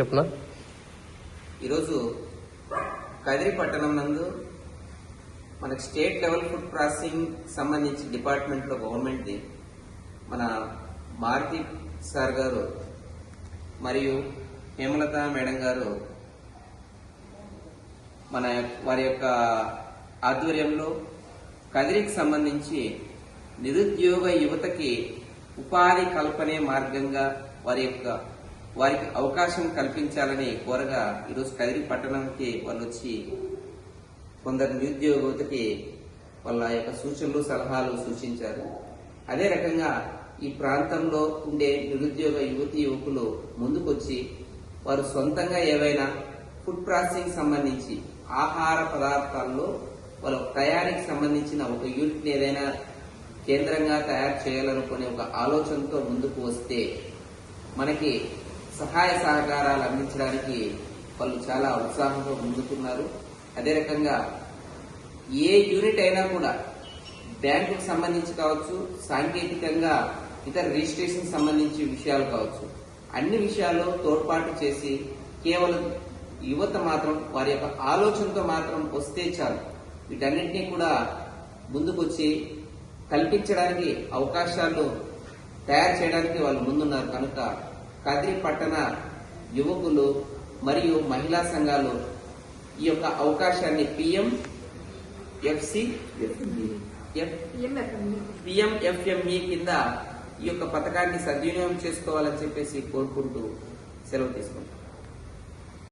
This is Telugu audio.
చెప్నా ఈరోజు కదిరి పట్టణం నందు మనకు స్టేట్ లెవెల్ ఫుడ్ ప్రాసెసింగ్ సంబంధించి డిపార్ట్మెంట్లో గవర్నమెంట్ది మన మారుతి సార్ గారు మరియు హేమలత మేడం గారు మన వారి యొక్క ఆధ్వర్యంలో కదిరికి సంబంధించి నిరుద్యోగ యువతకి ఉపాధి కల్పనే మార్గంగా వారి యొక్క వారికి అవకాశం కల్పించాలని కోరగా ఈరోజు కదిరి పట్టణానికి వాళ్ళు వచ్చి కొందరు నిరుద్యోగ యువతకి వాళ్ళ యొక్క సూచనలు సలహాలు సూచించారు. అదే రకంగా ఈ ప్రాంతంలో ఉండే నిరుద్యోగ యువతి యువకులు ముందుకొచ్చి వారు సొంతంగా ఏవైనా ఫుడ్ ప్రాసెసింగ్ సంబంధించి ఆహార పదార్థాల్లో వాళ్ళ తయారీకి సంబంధించిన ఒక యూనిట్ ఏదైనా కేంద్రంగా తయారు చేయాలనుకునే ఒక ఆలోచనతో ముందుకు వస్తే మనకి సహాయ సహకారాలు అందించడానికి వాళ్ళు చాలా ఉత్సాహంగా ముందుకున్నారు. అదే రకంగా ఏ యూనిట్ అయినా కూడా బ్యాంకుకు సంబంధించి కావచ్చు సాంకేతికంగా ఇతర రిజిస్ట్రేషన్ సంబంధించి విషయాలు కావచ్చు అన్ని విషయాల్లో తోడ్పాటు చేసి కేవలం యువత మాత్రం వారి యొక్క ఆలోచనతో మాత్రం వస్తే చాలు. వీటన్నింటినీ కూడా ముందుకొచ్చి కల్పించడానికి అవకాశాలు తయారు చేయడానికి వాళ్ళు ముందున్నారు. కనుక కదిరి పట్టణ యువకులు మరియు మహిళా సంఘాలు ఈ యొక్క అవకాశాన్ని పిఎం ఎఫ్సి పిఎంఎఫ్ఎంఈ కింద ఈ యొక్క పథకాన్ని సద్వినియోగం చేసుకోవాలని చెప్పేసి కోరుకుంటూ సెలవు తీసుకుంటాం